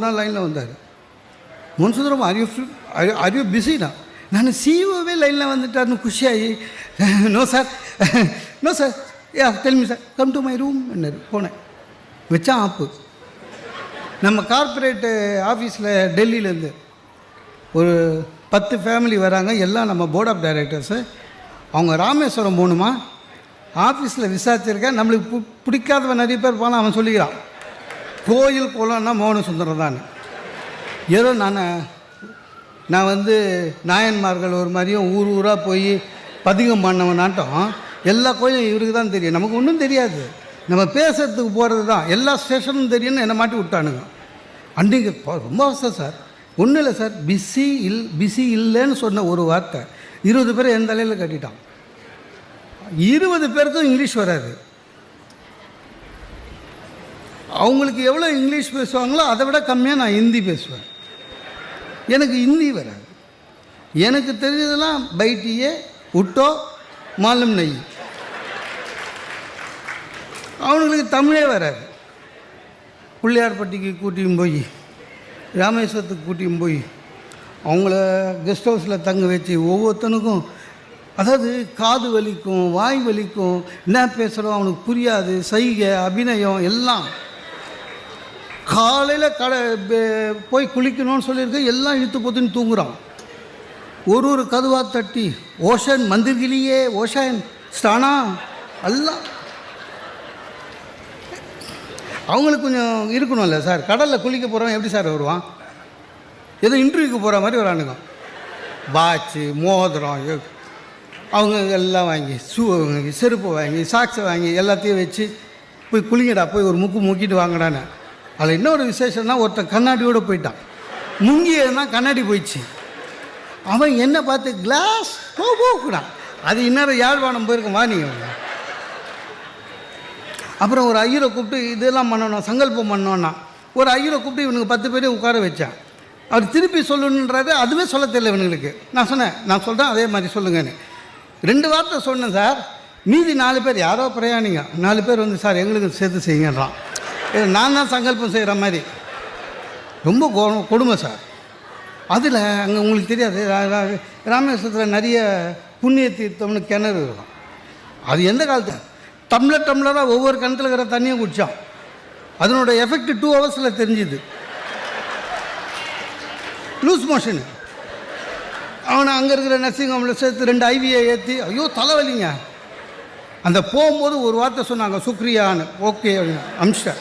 ஒரு நாள் லைனில் வந்தார். முன்சுந்தரம் அரியோ அரியோ பிஸினா நான் சிஓவே லைனில் வந்துட்டார்னு குஷியாகி no sir no sir yeah tell me sir come to my room என்ன போனேன். வச்சான் ஆப்பு. நம்ம கார்ப்பரேட்டு ஆஃபீஸில் டெல்லியிலேருந்து ஒரு பத்து ஃபேமிலி வராங்க. எல்லாம் நம்ம போர்ட் ஆஃப் டைரக்டர்ஸு அவங்க ராமேஸ்வரம் போகணுமா ஆஃபீஸில் விசாரிச்சிருக்கேன். நம்மளுக்கு பு பிடிக்காதவன் நிறைய பேர் போனால் அவன் சொல்லிக்கிறான். கோயில் குளம்னா மோகன சுந்தரம் தான். ஏதோ நான் நான் வந்து நாயன்மார்கள் ஒரு மாதிரியும் ஊர் ஊராக போய் பதிகம் பண்ணவனாட்டம். எல்லா கோயிலும் இவருக்கு தான் தெரியும். நமக்கு ஒன்றும் தெரியாது. நம்ம பேசுறதுக்கு போகிறது தான். எல்லா ஸ்டேஷனும் தெரியும்னு என்னை மாட்டி விட்டானுங்க. அன்றைக்கு ரொம்ப அவசரம் சார். ஒன்றும் இல்லை சார். பிஸி இல் பிஸி இல்லைன்னு சொன்ன ஒரு வார்த்தை. இருபது பேர் எந்த தலையில் கட்டிட்டான். இருபது பேருக்கும் இங்கிலீஷ் வராது. அவங்களுக்கு எவ்வளோ இங்கிலீஷ் பேசுவாங்களோ அதை விட கம்மியாக நான் ஹிந்தி பேசுவேன். எனக்கு ஹிந்தி வராது. எனக்கு தெரிஞ்சதெல்லாம் பைட்டியே உட்டோ மாலும் நெய். அவனுங்களுக்கு தமிழே வராது. பிள்ளையார்பட்டிக்கு கூட்டியும் போய் ராமேஸ்வரத்துக்கு கூட்டியும் போய் அவங்கள கெஸ்ட் ஹவுஸில் தங்க வச்சு ஒவ்வொருத்தனுக்கும் அதாவது காது வலிக்கும் வாய் வலிக்கும் என்ன பேசுகிறோம் அவனுக்கு புரியாது சைகை அபிநயம் எல்லாம். காலையில் கடை போய் குளிக்கணும்னு சொல்லியிருக்க எல்லாம் இழுத்து போத்துன்னு தூங்குறான். ஒரு ஒரு கதுவாக தட்டி ஓஷன் மந்திர்கிலியே ஓஷன் ஸ்டானா எல்லாம் அவங்களுக்கு கொஞ்சம் இருக்கணும்ல சார். கடலில் குளிக்க போகிறவன் எப்படி சார் வருவான்? ஏதோ இன்டர்வியூக்கு போகிற மாதிரி வரானுங்க வாட்சு மோதிரம் அவங்க எல்லாம் வாங்கி ஷூ வாங்கி செருப்பு வாங்கி சாக்ஸை வாங்கி எல்லாத்தையும் வச்சு போய் குளிங்கடா போய் ஒரு முக்கு முக்கிட்டு வாங்கடான்னு. அதில் இன்னொரு விசேஷம்னா ஒருத்தன் கண்ணாடியோடு போயிட்டான். முங்கியதுனா கண்ணாடி போயிடுச்சு. அவன் என்ன பார்த்து கிளாஸ் போ போக்குறான் அது இன்னொரு யாழ்வாணம் போயிருக்கேன் வா அப்புறம் ஒரு ஐயரை கூப்பிட்டு இதெல்லாம் பண்ணணும் சங்கல்பம் பண்ணோன்னா ஒரு ஐயரை கூப்பிட்டு இவனுக்கு பத்து பேரையும் உட்கார வச்சான். அவர் திருப்பி சொல்லணுன்றது அதுவே சொல்ல தெரியல இவனுங்களுக்கு. நான் சொன்னேன் நான் சொல்கிறேன் அதே மாதிரி சொல்லுங்கன்னு. ரெண்டு வார்த்தை சொன்னேன் சார் மீதி நாலு பேர் யாரோ பிரயாணிங்க. நாலு பேர் வந்து சார் எங்களுக்கு சேர்த்து செய்யுங்கன்றான். நான் தான் சங்கல்பம் செய்கிற மாதிரி. ரொம்ப கொடுமை சார். அதில் அங்கே உங்களுக்கு தெரியாது ராமேஸ்வரத்தில் நிறைய புண்ணிய தீர்த்தம்னு கிணறு இருக்கும். அது எந்த காலத்து? டம்ளர் டம்ளராக ஒவ்வொரு கிணத்துல இருக்கிற தண்ணியும் குடித்தான் அதனோட எஃபெக்ட் டூ ஹவர்ஸில் தெரிஞ்சுது. லூஸ் மோஷனு அவனை அங்கே இருக்கிற நர்சிங் ஹோமில் சேர்த்து ரெண்டு ஐவியை ஏற்றி ஐயோ தலைவலிங்க. அந்த போகும்போது ஒரு வார்த்தை சொன்னாங்க சுக்ரியான்னு. ஓகே அப்படின்னு. அமிச்சிட்டேன்